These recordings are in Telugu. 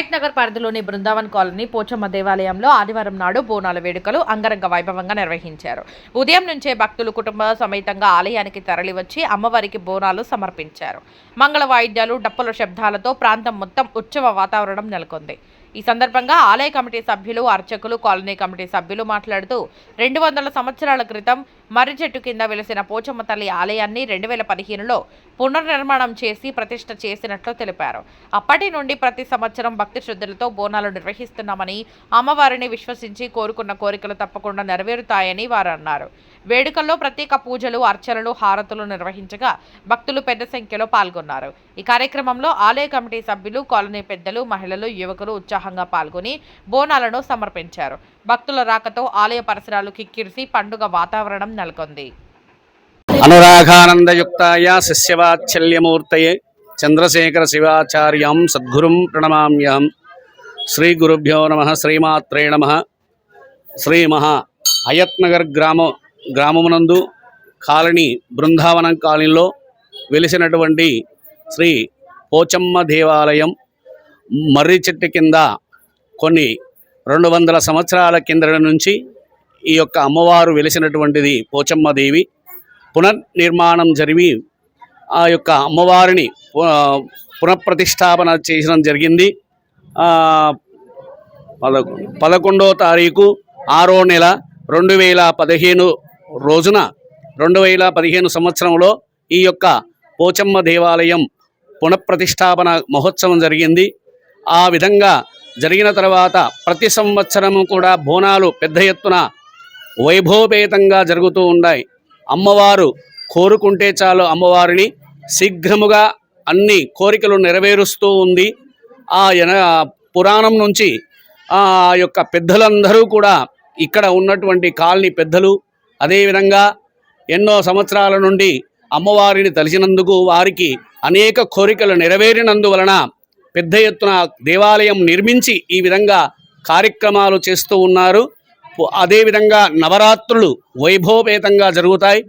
హయత్ నగర్ పరిధిలోని బృందావన్ కాలనీ పోచమ్మ దేవాలయంలో ఆదివారం నాడు బోనాల వేడుకలు అంగరంగ వైభవంగా నిర్వహించారు. ఉదయం నుంచే భక్తులు కుటుంబ సమేతంగా ఆలయానికి తరలివచ్చి అమ్మవారికి బోనాలు సమర్పించారు. మంగళ వాయిద్యాలు డప్పుల శబ్దాలతో ప్రాంతం మొత్తం ఉత్సవ వాతావరణం నెలకొంది. ఈ సందర్భంగా ఆలయ కమిటీ సభ్యులు అర్చకులు కాలనీ కమిటీ సభ్యులు మాట్లాడుతూ రెండు వందల సంవత్సరాల క్రితం మర్రి చెట్టు కింద వెలిసిన పోచమ్మ తల్లి ఆలయాన్ని రెండు వేల పదిహేనులో పునర్నిర్మాణం చేసి ప్రతిష్ట చేసినట్లు తెలిపారు. అప్పటి నుండి ప్రతి సంవత్సరం భక్తి శ్రద్ధలతో బోనాలు నిర్వహిస్తున్నామని అమ్మవారిని విశ్వసించి కోరుకున్న కోరికలు తప్పకుండా నెరవేరుతాయని వారు అన్నారు. వేడుకల్లో ప్రత్యేక పూజలు అర్చనలు హారతులు నిర్వహించగా భక్తులు పెద్ద సంఖ్యలో పాల్గొన్నారు. ఈ కార్యక్రమంలో ఆలయ కమిటీ సభ్యులు కాలనీ పెద్దలు మహిళలు యువకులు ఉత్సాహంగా పాల్గొని బోనాలను సమర్పించారు. భక్తుల రాకతో ఆలయ పరిసరాలు కిక్కిరిసి పండుగ వాతావరణం నెలకొంది. అనురాగానందయుక్తాయ శిష్యవాత్సల్యమూర్తయే చంద్రశేఖర శివాచార్యం సద్గురుం ప్రణమామ్యహం. శ్రీ గురుభ్యో నమ శ్రీమాత్రే నమ. శ్రీమహా అయత్నగర్ గ్రామ గ్రామమునందు కాలనీ బృందావనం కాలనీలో వెలిసినటువంటి శ్రీ పోచమ్మ దేవాలయం మర్రి చెట్టు కింద కొన్ని రెండు వందల సంవత్సరాల కిందట నుంచి ఈ యొక్క అమ్మవారు వెలిసినటువంటిది పోచమ్మ దేవి. పునర్నిర్మాణం జరిగి ఆ యొక్క అమ్మవారిని పునఃప్రతిష్టాపన చేయడం జరిగింది. పదకొండో తారీఖు ఆరో నెల రెండు వేల పదిహేను రోజున రెండు వేల పదిహేను సంవత్సరంలో ఈ యొక్క పోచమ్మ దేవాలయం పునఃప్రతిష్టాపన మహోత్సవం జరిగింది. ఆ విధంగా జరిగిన తర్వాత ప్రతి సంవత్సరము కూడా బోనాలు పెద్ద ఎత్తున వైభవపేతంగా జరుగుతూ ఉన్నాయి. అమ్మవారు కోరుకుంటే చాలు అమ్మవారిని శీఘ్రముగా అన్ని కోరికలు నెరవేరుస్తూ ఉంది. ఆ పురాణం నుంచి ఆ యొక్క పెద్దలందరూ కూడా ఇక్కడ ఉన్నటువంటి కాలనీ పెద్దలు అదేవిధంగా ఎన్నో సంవత్సరాల నుండి అమ్మవారిని తలిచినందుకు వారికి అనేక కోరికలు నెరవేరినందువలన పెద్ద ఎత్తున దేవాలయం నిర్మించి ఈ విధంగా కార్యక్రమాలు చేస్తూ ఉన్నారు. అదేవిధంగా నవరాత్రులు వైభవపేతంగా జరుగుతాయి.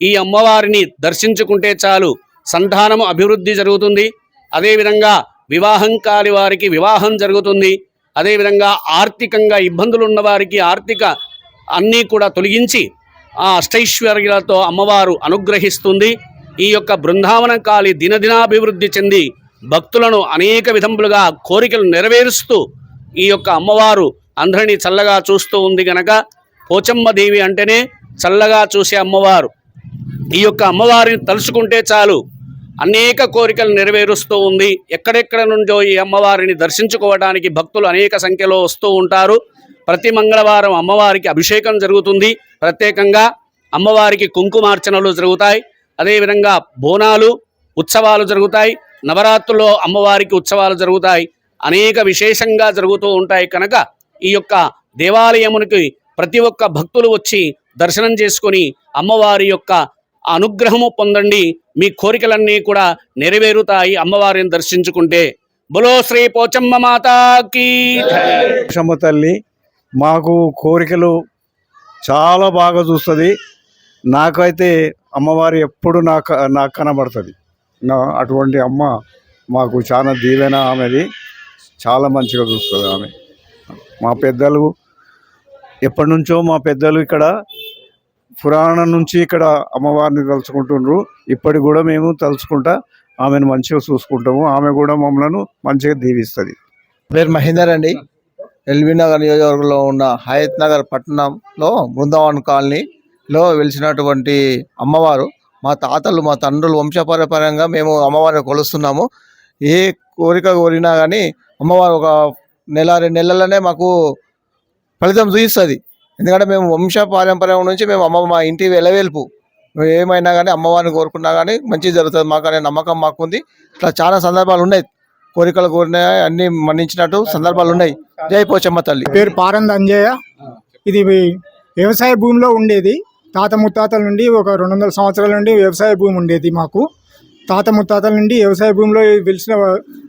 ఈ అమ్మవారిని దర్శించుకుంటే చాలు సంతానము అభివృద్ధి జరుగుతుంది. అదేవిధంగా వివాహం కాని వారికి వివాహం జరుగుతుంది. అదేవిధంగా ఆర్థికంగా ఇబ్బందులు ఉన్నవారికి ఆర్థిక అన్నీ కూడా తొలగించి ఆ అష్టైశ్వర్యాలతో అమ్మవారు అనుగ్రహిస్తుంది. ఈ యొక్క బృందావన కాలి దినదినాభివృద్ధి చెంది భక్తులను అనేక విధములుగా కోరికలు నెరవేరుస్తూ ఈ యొక్క అమ్మవారు అందరినీ చల్లగా చూస్తూ ఉంది గనక పోచమ్మ దేవి అంటేనే చల్లగా చూసే అమ్మవారు. ఈ యొక్క అమ్మవారిని తలుచుకుంటే చాలు. అనేక కోరికలు నెరవేరుస్తూ ఉంది. ఎక్కడెక్కడ నుండో ఈ అమ్మవారిని దర్శించుకోవడానికి భక్తులు అనేక సంఖ్యలో వస్తూ ఉంటారు. ప్రతి మంగళవారం అమ్మవారికి అభిషేకం జరుగుతుంది. ప్రత్యేకంగా అమ్మవారికి కుంకుమార్చనలు జరుగుతాయి. అదేవిధంగా బోనాలు ఉత్సవాలు జరుగుతాయి. నవరాత్రుల్లో అమ్మవారికి ఉత్సవాలు జరుగుతాయి. అనేక విశేషంగా జరుగుతూ ఉంటాయి కనుక ఈ యొక్క దేవాలయమునికి ప్రతి ఒక్క భక్తులు వచ్చి దర్శనం చేసుకొని అమ్మవారి యొక్క అనుగ్రహము పొందండి. మీ కోరికలన్నీ కూడా నెరవేరుతాయి అమ్మవారిని దర్శించుకుంటే. బులో శ్రీ పోచమ్మ మాతాకి పోషమ్మ తల్లి మాకు కోరికలు చాలా బాగా చూస్తుంది. నాకైతే అమ్మవారు ఎప్పుడు నాకు నాకు కనబడుతుంది. అటువంటి అమ్మ మాకు చాలా దీవెన ఆమెది. చాలా మంచిగా చూస్తుంది ఆమె. మా పెద్దలు ఎప్పటి నుంచో మా పెద్దలు ఇక్కడ పురాణం నుంచి ఇక్కడ అమ్మవారిని తలుచుకుంటుండ్రు. ఇప్పటికి కూడా మేము తలుచుకుంటా ఆమెను మంచిగా చూసుకుంటాము. ఆమె కూడా మమ్మల్ని మంచిగా దీవిస్తుంది. పేరు మహేందర్ అండి. ఎల్బీ నగర్ నియోజకవర్గంలో ఉన్న హయత్ నగర్ పట్టణంలో బృందావన్ కాలనీలో వెలిసినటువంటి అమ్మవారు. మా తాతలు మా తండ్రులు వంశపారపర్యంగా మేము అమ్మవారిని కొలుస్తున్నాము. ఏ కోరిక కోరినా కానీ అమ్మవారు ఒక నెల రెండు నెలలనే మాకు ఫలితం చూపిస్తుంది. ఎందుకంటే మేము వంశపారంపర్యం నుంచి మేము అమ్మ మా ఇంటి వెలవేల్పు. ఏమైనా కానీ అమ్మవారిని కోరుకున్నా కానీ మంచి జరుగుతుంది మాకు అనే నమ్మకం మాకుంది. ఇట్లా చాలా సందర్భాలు ఉన్నాయి. కోరికలు కోరిన అన్ని మన్నించినట్టు సందర్భాలు ఉన్నాయి. జై పోచమ్మ తల్లి. పేరు పారంద అంజయ్య. ఇది వ్యవసాయ భూమిలో ఉండేది. తాత ముత్తాతల నుండి ఒక రెండు వందల సంవత్సరాల నుండి వ్యవసాయ భూమి ఉండేది మాకు. తాత ముత్తాతల నుండి వ్యవసాయ భూమిలో వెలిసిన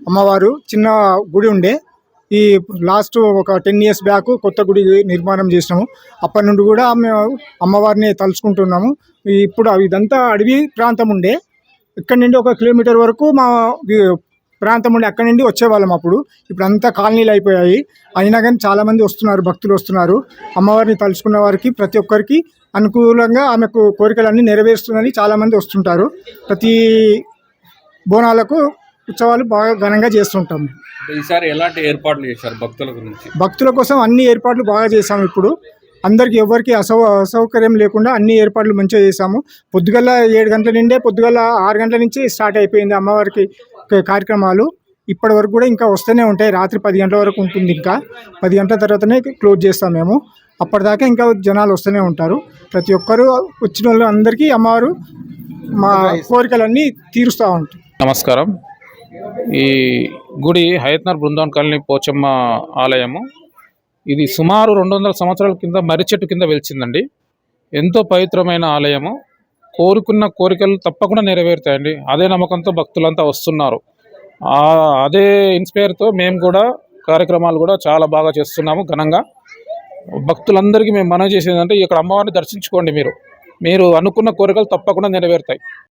అమ్మవారు చిన్న గుడి ఉండే. ఈ లాస్ట్ ఒక టెన్ ఇయర్స్ బ్యాక్ కొత్త గుడి నిర్మాణం చేసినాము. అప్పటి నుండి కూడా మేము అమ్మవారిని తలుచుకుంటున్నాము. ఇప్పుడు ఇదంతా అడవి ప్రాంతం ఉండే. ఇక్కడి నుండి ఒక కిలోమీటర్ వరకు మా ప్రాంతం ఉండి. అక్కడి నుండి వచ్చేవాళ్ళం అప్పుడు. ఇప్పుడు అంతా కాలనీలు అయిపోయాయి. అయినా కానీ చాలామంది వస్తున్నారు భక్తులు వస్తున్నారు. అమ్మవారిని తలుచుకున్న వారికి ప్రతి ఒక్కరికి అనుకూలంగా ఆమెకు కోరికలన్నీ నెరవేరుస్తుందని చాలామంది వస్తుంటారు. ప్రతి బోనాలకు ఉత్సవాలు బాగా ఘనంగా చేస్తుంటాం ఈసారి ఎలాంటి ఏర్పాట్లు చేశారు భక్తుల గురించి? భక్తుల కోసం అన్ని ఏర్పాట్లు బాగా చేశాము ఇప్పుడు. అందరికి ఎవరికి అసౌ అసౌకర్యం లేకుండా అన్ని ఏర్పాట్లు మంచిగా చేశాము. పొద్దుగల ఏడు గంటల నుండే పొద్దుగల ఆరు గంటల నుంచి స్టార్ట్ అయిపోయింది అమ్మవారికి కార్యక్రమాలు. ఇప్పటి వరకు కూడా ఇంకా వస్తూనే ఉంటాయి. రాత్రి పది గంటల వరకు ఉంటుంది ఇంకా. పది గంటల తర్వాతనే క్లోజ్ చేస్తాం మేము. అప్పటిదాకా ఇంకా జనాలు వస్తూనే ఉంటారు. ప్రతి ఒక్కరూ వచ్చిన వాళ్ళు అందరికీ అమ్మవారు మా కోరికలన్నీ తీరుస్తూ ఉంటాం నమస్కారం. ఈ గుడి హయత్నర్ బృందావన్ కాలనీ పోచమ్మ ఆలయము. ఇది సుమారు రెండు వందల సంవత్సరాల కింద మర్రి చెట్టు కింద వెలిచిందండి. ఎంతో పవిత్రమైన ఆలయము. కోరుకున్న కోరికలు తప్పకుండా నెరవేరుతాయండి. అదే నమ్మకంతో భక్తులంతా వస్తున్నారు. అదే ఇన్స్పైర్తో మేము కూడా కార్యక్రమాలు కూడా చాలా బాగా చేస్తున్నాము ఘనంగా. భక్తులందరికీ మేము మనం చేసేది అంటే ఇక్కడ అమ్మవారిని దర్శించుకోండి మీరు. మీరు అనుకున్న కోరికలు తప్పకుండా నెరవేరుతాయి.